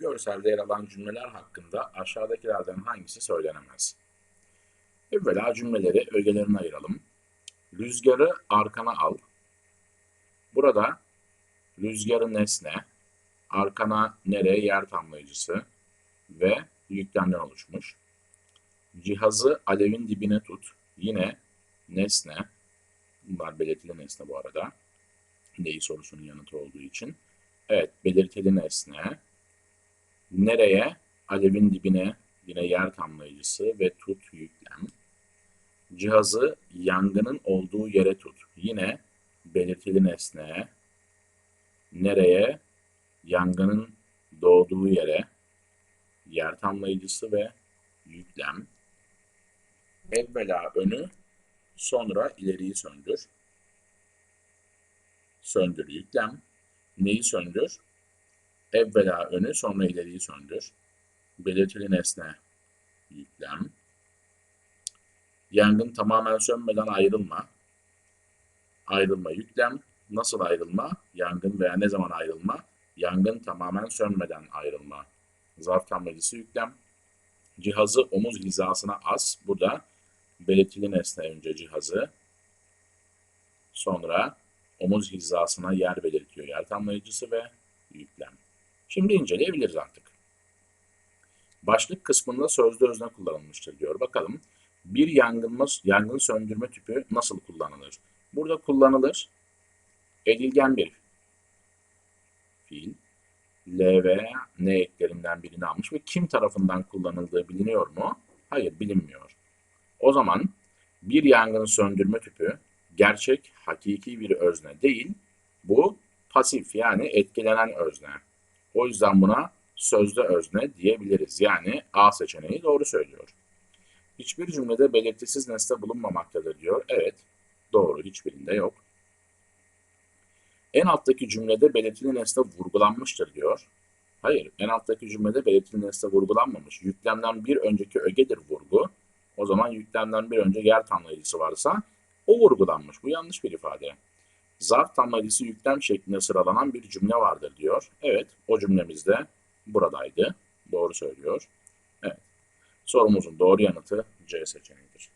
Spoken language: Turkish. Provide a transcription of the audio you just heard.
görselde yer alan cümleler hakkında aşağıdakilerden hangisi söylenemez? Evvela cümleleri ögelerine ayıralım. Rüzgarı arkana al. Burada rüzgarı nesne, arkana nereye yer tamlayıcısı ve yüklemden oluşmuş. Cihazı alevin dibine tut. Yine nesne. Bunlar belirtili nesne bu arada. Neyi sorusunun yanıtı olduğu için. Evet, belirtili nesne. Nereye? Alevin dibine yine yer tamlayıcısı ve tut yüklem. Cihazı yangının olduğu yere tut. Yine belirtili nesne. Nereye? Yangının doğduğu yere yer tamlayıcısı ve yüklem. Evvela önü, sonra ileriyi söndür. Söndür yüklem. Neyi söndür? Evvela önü, sonra ileriyi söndür. Belirtili nesne yüklem. Yangın tamamen sönmeden ayrılma. Ayrılma yüklem. Nasıl ayrılma? Yangın veya ne zaman ayrılma? Yangın tamamen sönmeden ayrılma. Zarf tamlayıcısı yüklem. Cihazı omuz hizasına as. Burada belirtili nesne önce cihazı. Sonra omuz hizasına yer belirtiyor yer tamlayıcısı ve yüklem. Şimdi inceleyebiliriz artık. Başlık kısmında sözlü özne kullanılmıştır diyor. Bakalım bir yangın, yangın söndürme tüpü nasıl kullanılır? Burada kullanılır edilgen bir fiil. L ve N eklerinden birini almış ve kim tarafından kullanıldığı biliniyor mu? Hayır bilinmiyor. O zaman bir yangın söndürme tüpü gerçek, hakiki bir özne değil, bu pasif yani etkilenen özne. O yüzden buna sözde özne diyebiliriz. Yani A seçeneği doğru söylüyor. Hiçbir cümlede belirtisiz nesne bulunmamaktadır diyor. Evet, doğru hiçbirinde yok. En alttaki cümlede belirtili nesne vurgulanmıştır diyor. Hayır, en alttaki cümlede belirtili nesne vurgulanmamış. Yüklemden bir önceki ögedir vurgu. O zaman yüklemden bir önce yer tamlayıcısı varsa o vurgulanmış. Bu yanlış bir ifade. Zarf tamlayıcısı yüklem şeklinde sıralanan bir cümle vardır diyor. Evet, o cümlemizde buradaydı. Doğru söylüyor. Evet. Sorumuzun doğru yanıtı C seçeneğidir.